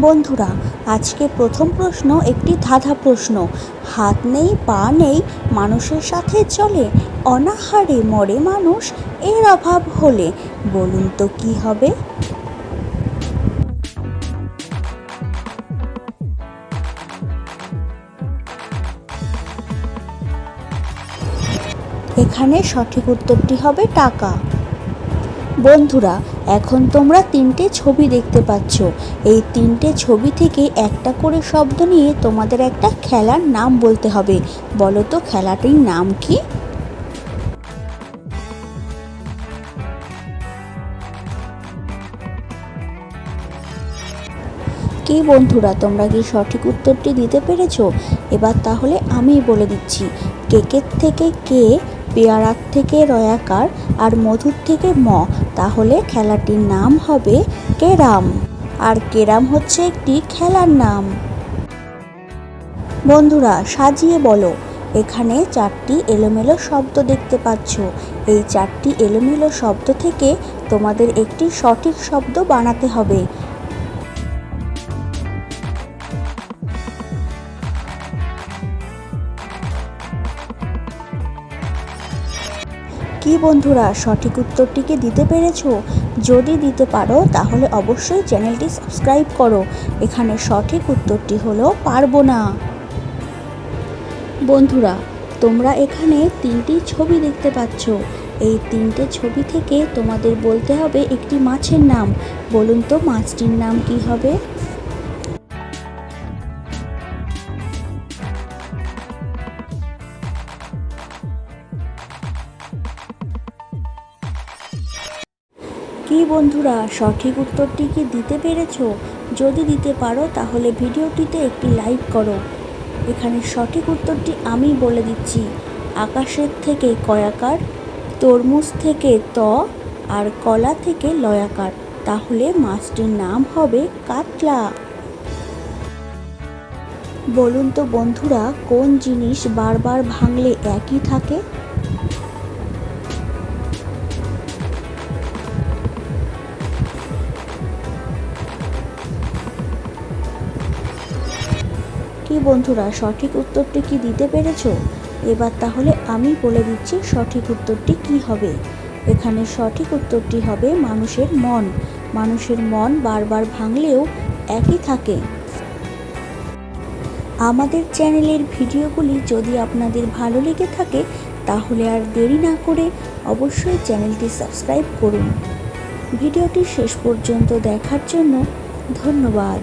বন্ধুরা আজকে প্রথম প্রশ্ন একটি ধাঁধা প্রশ্ন। হাত নেই, পা নেই, মানুষের সাথে চলে, অনাহারে মরে মানুষ, এর অভাব হলে। বলুন তো কি হবে? এখানে সঠিক উত্তরটি হবে টাকা। বন্ধুরা, এখন তোমরা তিনটে ছবি দেখতে পাচ্ছ। এই তিনটে ছবি থেকে একটা করে শব্দ নিয়ে তোমাদের একটা খেলার নাম বলতে হবে। বলো তো, খেলাটির নাম কি? কি বন্ধুরা, তোমরা কি সঠিক উত্তরটি দিতে পেরেছ? এবার তাহলে আমি বলে দিচ্ছি কেকের থেকে কে পেয়ারার থেকে রয়াকার আর মধুর থেকে ম, তাহলে খেলাটির নাম হবে কেরাম। আর কেরাম হচ্ছে একটি খেলার নাম। বন্ধুরা, সাজিয়ে বলো, এখানে চারটি এলোমেলো শব্দ দেখতে পাচ্ছ। এই চারটি এলোমেলো শব্দ থেকে তোমাদের একটি সঠিক শব্দ বানাতে হবে। কি বন্ধুরা, সঠিক উত্তরটিকে দিতে পেরেছ? যদি দিতে পারো, তাহলে অবশ্যই চ্যানেলটি সাবস্ক্রাইব করো। এখানে সঠিক উত্তরটি হলো পারব না। বন্ধুরা, তোমরা এখানে তিনটি ছবি দেখতে পাচ্ছ। এই তিনটে ছবি থেকে তোমাদের বলতে হবে একটি মাছের নাম। বলুন তো মাছটির নাম কি হবে? কি বন্ধুরা, সঠিক উত্তরটি কি দিতে পেরেছ? যদি দিতে পারো, তাহলে ভিডিওটিতে একটি লাইক করো। এখানে সঠিক উত্তরটি আমি বলে দিচ্ছি। আকাশের থেকে কয়াকার, তরমুজ থেকে ত, আর কলা থেকে লয়াকার। তাহলে মাছটির নাম হবে কাতলা। বলুন তো বন্ধুরা, কোন জিনিস বারবার ভাঙলে একই থাকে? কি বন্ধুরা, সঠিক উত্তরটি কি দিতে পেরেছ? এবার তাহলে আমি বলে দিচ্ছি সঠিক উত্তরটি কি হবে। এখানে সঠিক উত্তরটি হবে মানুষের মন। মানুষের মন বারবার ভাঙলেও একই থাকে। আমাদের চ্যানেলের ভিডিওগুলি যদি আপনাদের ভালো লেগে থাকে, তাহলে আর দেরি না করে অবশ্যই চ্যানেলটি সাবস্ক্রাইব করুন। ভিডিওটি শেষ পর্যন্ত দেখার জন্য ধন্যবাদ।